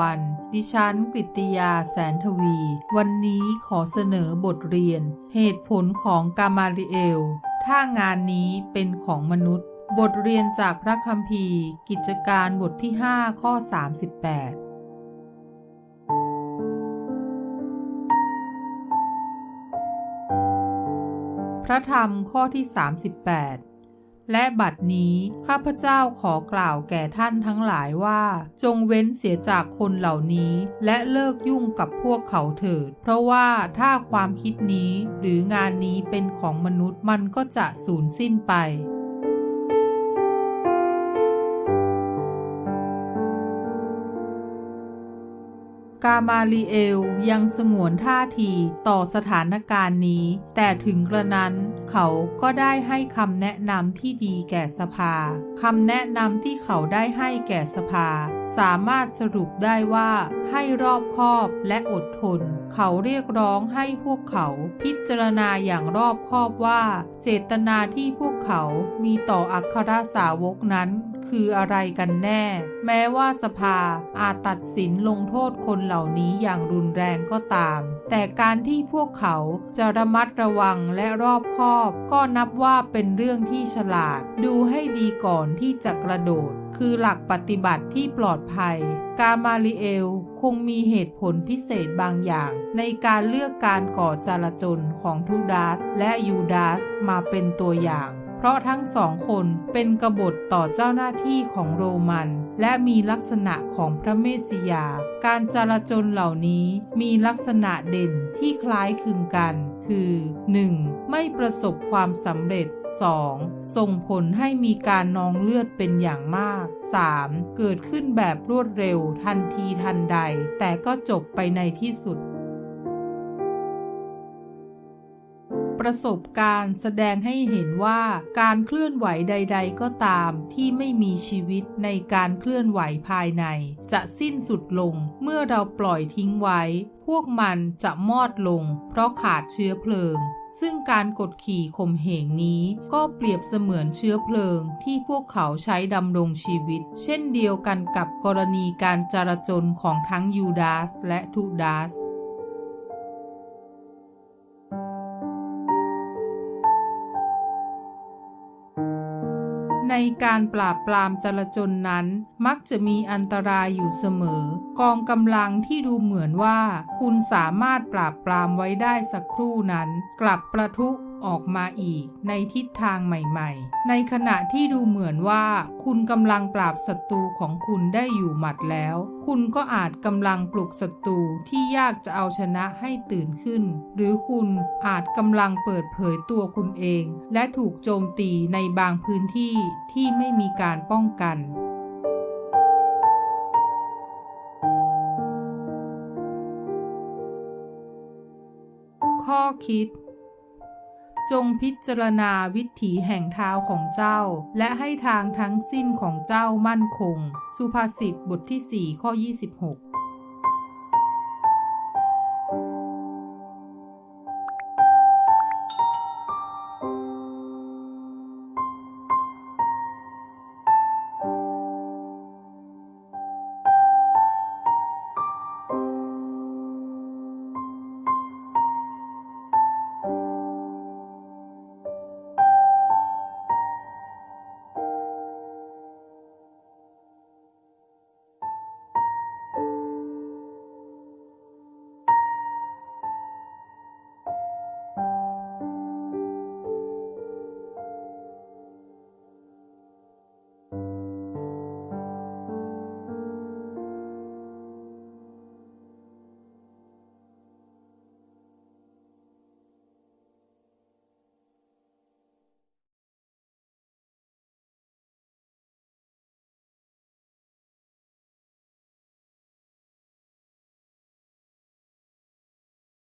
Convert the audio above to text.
วัน ดิฉันกฤติยาแสนทวี วันนี้ขอเสนอบทเรียน เหตุผลของกามาลิเอล ถ้างานนี้เป็นของมนุษย์ บทเรียนจากพระคัมภีร์ กิจการบทที่ 5 ข้อ 38พระธรรมข้อที่ 38 และบัดนี้ข้าพเจ้าขอกล่าวแก่ท่านทั้งหลายว่า จงเว้นเสียจากคนเหล่านี้ และเลิกยุ่งกับพวกเขาเถิด เพราะว่าถ้าความคิดนี้หรืองานนี้เป็นของมนุษย์มันก็จะสูญสิ้นไป กามาลีเอลยังสงวนท่าทีต่อสถานการณ์นี้ แต่ถึงกระนั้นเขาก็ได้ให้คำแนะนำที่ดีแก่สภาคำแนะนำที่เขาได้ให้แก่สภา สามารถสรุปได้ว่าให้รอบคอบและอดทน เขาเรียกร้องให้พวกเขาพิจารณาอย่างรอบคอบว่า เจตนาที่พวกเขามีต่ออัครสาวกนั้น คืออะไรกันแน่ แม้ว่าสภาอาจตัดสินลงโทษคนเหล่านี้อย่างรุนแรงก็ตาม แต่การที่พวกเขาจะระมัดระวังและรอบคอบ ก็นับว่าเป็นเรื่องที่ฉลาด ดูให้ดีก่อนที่จะกระโดด คือหลักปฏิบัติที่ปลอดภัย กามาลิเอลคงมีเหตุผลพิเศษบางอย่าง ในการเลือกการก่อจลาจลของทูดาสและยูดาสมาเป็นตัวอย่าง เพราะทั้งสองคนเป็นกบฏต่อเจ้าหน้าที่ของโรมัน และมีลักษณะของพระเมสสิยา การจลาจลเหล่านี้มีลักษณะเด่นที่คล้ายคลึงกัน คือ 1. ไม่ประสบความสำเร็จ 2. ส่งผลให้มีการนองเลือดเป็นอย่างมาก 3. เกิดขึ้นแบบรวดเร็วทันทีทันใด แต่ก็จบไปในที่สุด ประสบการณ์แสดงให้เห็นว่าการเคลื่อนไหวใด ๆ ก็ตามที่ไม่มีชีวิตในการเคลื่อนไหวภายใน จะสิ้นสุดลงเมื่อเราปล่อยทิ้งไว้ พวกมันจะมอดลง เพราะขาดเชื้อเพลิง ซึ่งการกดขี่ข่มเหงนี้ก็เปรียบเสมือนเชื้อเพลิงที่พวกเขาใช้ดำรงชีวิต เช่นเดียวกันกับกรณีการจารจนของทั้งยูดาสและทูดาส ในการปราบปรามจลาจลนั้น มักจะมีอันตรายอยู่เสมอ กองกำลังที่ดูเหมือนว่า คุณสามารถปราบปรามไว้ได้สักครู่นั้น กลับประทุ ออกมาอีกในทิศทางใหม่ๆ ในขณะที่ดูเหมือนว่า คุณกำลังปราบศัตรูของคุณได้อยู่หมัดแล้ว คุณก็อาจกำลังปลุกศัตรูที่ยากจะเอาชนะให้ตื่นขึ้น หรือคุณอาจกำลังเปิดเผยตัวคุณเอง และถูกโจมตีในบางพื้นที่ที่ไม่มีการป้องกันข้อคิด จงพิจารณาวิถีแห่งเท้าของเจ้า และให้ทางทั้งสิ้นของเจ้ามั่นคง สุภาษิตบทที่ 4 ข้อ 26